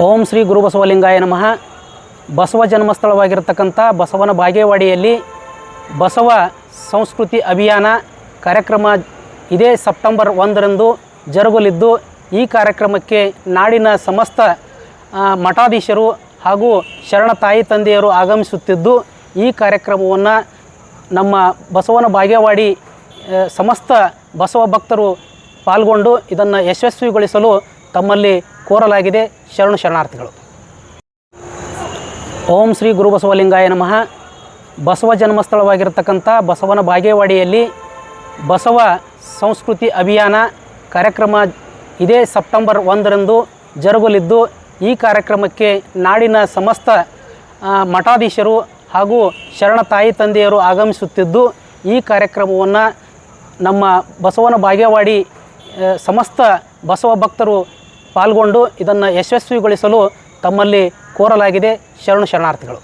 ಓಂ ಶ್ರೀ ಗುರು ಬಸವಲಿಂಗಾಯ ನಮಃ. ಬಸವ ಜನ್ಮಸ್ಥಳವಾಗಿರತಕ್ಕಂಥ ಬಸವನ ಬಾಗೇವಾಡಿಯಲ್ಲಿ ಬಸವ ಸಂಸ್ಕೃತಿ ಅಭಿಯಾನ ಕಾರ್ಯಕ್ರಮ ಇದೇ ಸೆಪ್ಟೆಂಬರ್ ಒಂದರಂದು ಜರುಗಲಿದ್ದು, ಈ ಕಾರ್ಯಕ್ರಮಕ್ಕೆ ನಾಡಿನ ಸಮಸ್ತ ಮಠಾಧೀಶರು ಹಾಗೂ ಶರಣ ತಾಯಿ ತಂದೆಯರು ಆಗಮಿಸುತ್ತಿದ್ದು, ಈ ಕಾರ್ಯಕ್ರಮವನ್ನು ನಮ್ಮ ಬಸವನ ಬಾಗೇವಾಡಿ ಸಮಸ್ತ ಬಸವ ಭಕ್ತರು ಪಾಲ್ಗೊಂಡು ಇದನ್ನು ಯಶಸ್ವಿಗೊಳಿಸಲು ತಮ್ಮಲ್ಲಿ ಕೋರಲಾಗಿದೆ ಶರಣ ಶರಣಾರ್ಥಿಗಳು. ಓಂ ಶ್ರೀ ಗುರು ಬಸವಲಿಂಗಾಯ ನಮಃ. ಬಸವ ಜನ್ಮಸ್ಥಳವಾಗಿರತಕ್ಕಂಥ ಬಸವನ ಬಾಗೇವಾಡಿಯಲ್ಲಿ ಬಸವ ಸಂಸ್ಕೃತಿ ಅಭಿಯಾನ ಕಾರ್ಯಕ್ರಮ ಇದೇ ಸೆಪ್ಟೆಂಬರ್ ಒಂದರಂದು ಜರುಗಲಿದ್ದು, ಈ ಕಾರ್ಯಕ್ರಮಕ್ಕೆ ನಾಡಿನ ಸಮಸ್ತ ಮಠಾಧೀಶರು ಹಾಗೂ ಶರಣ ತಾಯಿ ತಂದೆಯರು ಆಗಮಿಸುತ್ತಿದ್ದು, ಈ ಕಾರ್ಯಕ್ರಮವನ್ನು ನಮ್ಮ ಬಸವನ ಬಾಗೇವಾಡಿ ಸಮಸ್ತ ಬಸವ ಭಕ್ತರು ಪಾಲ್ಗೊಂಡು ಇದನ್ನು ಯಶಸ್ವಿಗೊಳಿಸಲು ತಮ್ಮಲ್ಲಿ ಕೋರಲಾಗಿದೆ ಶರಣು ಶರಣಾರ್ಥಿಗಳು.